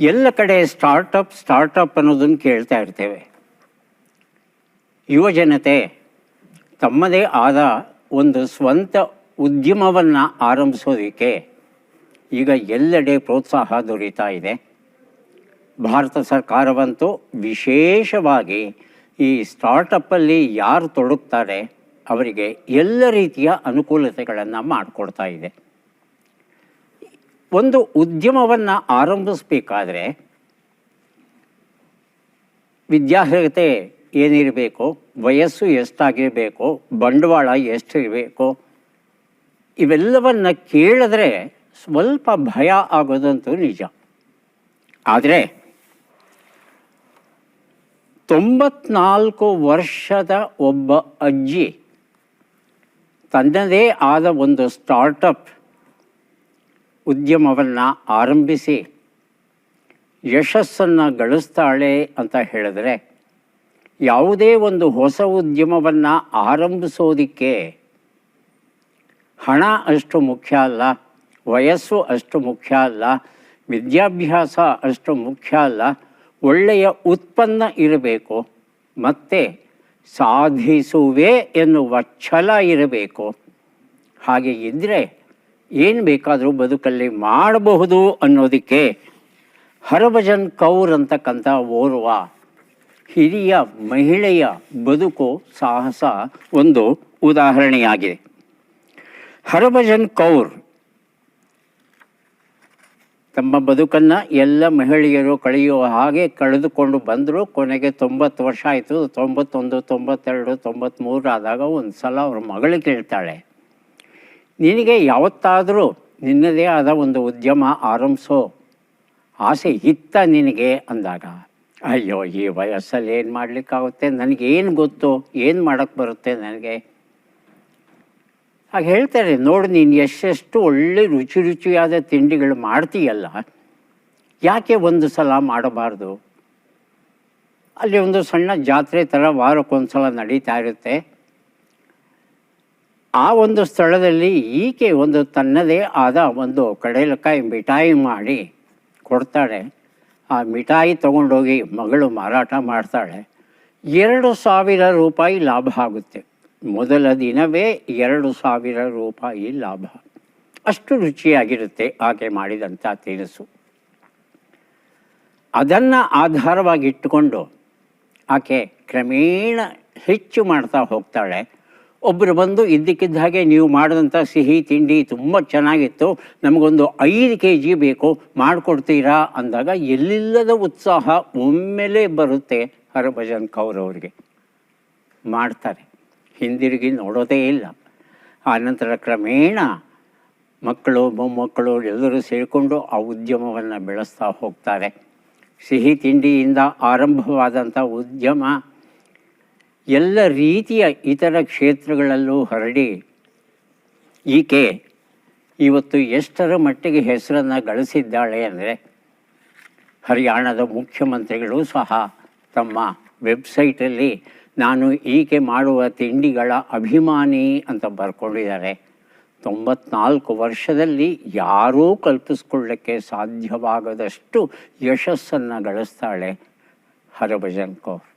ಎಲ್ಲ ಕಡೆ startup startup ಅನ್ನೋದನ್ನು ಕೇಳ್ತಾ ಇರ್ತೇವೆ. ಯುವಜನತೆ ತಮ್ಮದೇ ಆದ ಒಂದು ಸ್ವಂತ ಉದ್ಯಮವನ್ನು ಆರಂಭಿಸೋದಕ್ಕೆ ಈಗ ಎಲ್ಲೆಡೆ ಪ್ರೋತ್ಸಾಹ ದೊರೀತಾ ಇದೆ. ಭಾರತ ಸರ್ಕಾರವಂತೂ ವಿಶೇಷವಾಗಿ ಈ ಸ್ಟಾರ್ಟಪ್ಪಲ್ಲಿ ಯಾರು ತೊಡಗ್ತಾರೆ, ಅವರಿಗೆ ಎಲ್ಲ ರೀತಿಯ ಅನುಕೂಲತೆಗಳನ್ನು ಮಾಡಿಕೊಡ್ತಾ ಇದೆ. ಒಂದು ಉದ್ಯಮವನ್ನು ಆರಂಭಿಸಬೇಕಾದ್ರೆ ವಿದ್ಯಾರ್ಹತೆ ಏನಿರಬೇಕು, ವಯಸ್ಸು ಎಷ್ಟಾಗಿರಬೇಕು, ಬಂಡವಾಳ ಎಷ್ಟಿರಬೇಕು, ಇವೆಲ್ಲವನ್ನು ಕೇಳಿದ್ರೆ ಸ್ವಲ್ಪ ಭಯ ಆಗೋದಂತೂ ನಿಜ. ಆದರೆ ತೊಂಬತ್ನಾಲ್ಕು ವರ್ಷದ ಒಬ್ಬ ಅಜ್ಜಿ ತನ್ನದೇ ಆದ ಒಂದು ಸ್ಟಾರ್ಟಪ್ ಉದ್ಯಮವನ್ನು ಆರಂಭಿಸಿ ಯಶಸ್ಸನ್ನು ಗಳಿಸ್ತಾಳೆ ಅಂತ ಹೇಳಿದ್ರೆ ಯಾವುದೇ ಒಂದು ಹೊಸ ಉದ್ಯಮವನ್ನು ಆರಂಭಿಸೋದಕ್ಕೆ ಹಣ ಅಷ್ಟು ಮುಖ್ಯ ಅಲ್ಲ, ವಯಸ್ಸು ಅಷ್ಟು ಮುಖ್ಯ ಅಲ್ಲ, ವಿದ್ಯಾಭ್ಯಾಸ ಅಷ್ಟು ಮುಖ್ಯ ಅಲ್ಲ, ಒಳ್ಳೆಯ ಉತ್ಪನ್ನ ಇರಬೇಕು, ಮತ್ತು ಸಾಧಿಸುವೆ ಎನ್ನುವ ಛಲ ಇರಬೇಕು. ಹಾಗೆ ಇದ್ದರೆ ಏನು ಬೇಕಾದರೂ ಬದುಕಲ್ಲಿ ಮಾಡಬಹುದು ಅನ್ನೋದಕ್ಕೆ ಹರಭಜನ್ ಕೌರ್ ಅಂತಕ್ಕಂಥ ಓರ್ವ ಹಿರಿಯ ಮಹಿಳೆಯ ಬದುಕು ಸಾಹಸ ಒಂದು ಉದಾಹರಣೆಯಾಗಿದೆ. ಹರಭಜನ್ ಕೌರ್ ತಮ್ಮ ಬದುಕನ್ನು ಎಲ್ಲ ಮಹಿಳೆಯರು ಕಳೆಯುವ ಹಾಗೆ ಕಳೆದುಕೊಂಡು ಬಂದರು. ಕೊನೆಗೆ ತೊಂಬತ್ತು ವರ್ಷ ಆಯಿತು. ತೊಂಬತ್ತೊಂದು, ತೊಂಬತ್ತೆರಡು ತೊಂಬತ್ತ್ಮೂರು ಆದಾಗ ಒಂದು ಸಲ ಅವ್ರ ಮಗಳು ಕೇಳ್ತಾಳೆ. ನಿನಗೆ ಯಾವತ್ತಾದರೂ ನಿನ್ನದೇ ಆದ ಒಂದು ಉದ್ಯಮ ಆರಂಭಿಸೋ ಆಸೆ ಇತ್ತ ನಿನಗೆ ಅಂದಾಗ, ಅಯ್ಯೋ, ಈ ವಯಸ್ಸಲ್ಲಿ ಏನು ಮಾಡಲಿಕ್ಕಾಗುತ್ತೆ? ನನಗೇನು ಗೊತ್ತು? ಏನು ಮಾಡೋಕ್ಕೆ ಬರುತ್ತೆ ನನಗೆ? ಹಾಗೆ ಹೇಳ್ತಾರೆ, ನೋಡು, ನೀನು ಎಷ್ಟೆಷ್ಟು ಒಳ್ಳೆ ರುಚಿ ರುಚಿಯಾದ ತಿಂಡಿಗಳು ಮಾಡ್ತೀಯಲ್ಲ, ಯಾಕೆ ಒಂದು ಸಲ ಮಾಡಬಾರ್ದು? ಅಲ್ಲಿ ಒಂದು ಸಣ್ಣ ಜಾತ್ರೆ ಥರ ವಾರಕ್ಕೊಂದು ಸಲ ನಡೀತಾ ಇರುತ್ತೆ. ಆ ಒಂದು ಸ್ಥಳದಲ್ಲಿ ಈಕೆ ಒಂದು ತನ್ನದೇ ಆದ ಒಂದು ಕಡಲೆಕಾಯಿ ಮಿಠಾಯಿ ಮಾಡಿ ಕೊಡ್ತಾಳೆ. ಆ ಮಿಠಾಯಿ ತೊಗೊಂಡೋಗಿ ಮಗಳು ಮಾರಾಟ ಮಾಡ್ತಾಳೆ. ಎರಡು ಸಾವಿರ ರೂಪಾಯಿ ಲಾಭ ಆಗುತ್ತೆ. ಮೊದಲ ದಿನವೇ ಎರಡು ಸಾವಿರ ರೂಪಾಯಿ ಲಾಭ. ಅಷ್ಟು ರುಚಿಯಾಗಿರುತ್ತೆ ಆಕೆ ಮಾಡಿದಂಥ ತಿನಿಸು. ಅದನ್ನು ಆಧಾರವಾಗಿಟ್ಟುಕೊಂಡು ಆಕೆ ಕ್ರಮೇಣ ಹೆಚ್ಚು ಮಾಡ್ತಾ ಹೋಗ್ತಾಳೆ. ಒಬ್ಬರು ಬಂದು ಇದ್ದಕ್ಕಿದ್ದ ಹಾಗೆ ನೀವು ಮಾಡಿದಂಥ ಸಿಹಿ, ತಿಂಡಿ ತುಂಬ ಚೆನ್ನಾಗಿತ್ತು. ನಮಗೊಂದು ಐದು ಕೆ ಜಿ ಬೇಕು, ಮಾಡಿಕೊಡ್ತೀರಾ ಅಂದಾಗ ಎಲ್ಲಿಲ್ಲದ ಉತ್ಸಾಹ ಒಮ್ಮೆಲೆ ಬರುತ್ತೆ ಹರಭಜನ್ ಕೌರ್ ಅವರಿಗೆ. ಮಾಡ್ತಾರೆ. ಹಿಂದಿರುಗಿ ನೋಡೋದೇ ಇಲ್ಲ. ಆನಂತರ ಕ್ರಮೇಣ ಮಕ್ಕಳು, ಮೊಮ್ಮಕ್ಕಳು ಎಲ್ಲರೂ ಸೇರಿಕೊಂಡು ಆ ಉದ್ಯಮವನ್ನು ಬೆಳೆಸ್ತಾ ಹೋಗ್ತಾರೆ. ಸಿಹಿ, ತಿಂಡಿಯಿಂದ ಆರಂಭವಾದಂಥ ಉದ್ಯಮ ಎಲ್ಲ ರೀತಿಯ ಇತರ ಕ್ಷೇತ್ರಗಳಲ್ಲೂ ಹರಡಿ ಈಕೆ ಇವತ್ತು ಎಷ್ಟರ ಮಟ್ಟಿಗೆ ಹೆಸರನ್ನು ಗಳಿಸಿದ್ದಾಳೆ ಅಂದರೆ ಹರಿಯಾಣದ ಮುಖ್ಯಮಂತ್ರಿಗಳು ಸಹ ತಮ್ಮ ವೆಬ್ಸೈಟಲ್ಲಿ ನಾನು ಈಕೆ ಮಾಡುವ ತಿಂಡಿಗಳ ಅಭಿಮಾನಿ ಅಂತ ಬರ್ಕೊಂಡಿದ್ದಾರೆ. ತೊಂಬತ್ನಾಲ್ಕು ವರ್ಷದಲ್ಲಿ ಯಾರೂ ಕಲ್ಪಿಸ್ಕೊಳ್ಳಕ್ಕೆ ಸಾಧ್ಯವಾಗದಷ್ಟು ಯಶಸ್ಸನ್ನು ಗಳಿಸ್ತಾಳೆ ಹರಭಜನ್ ಕೌರ್.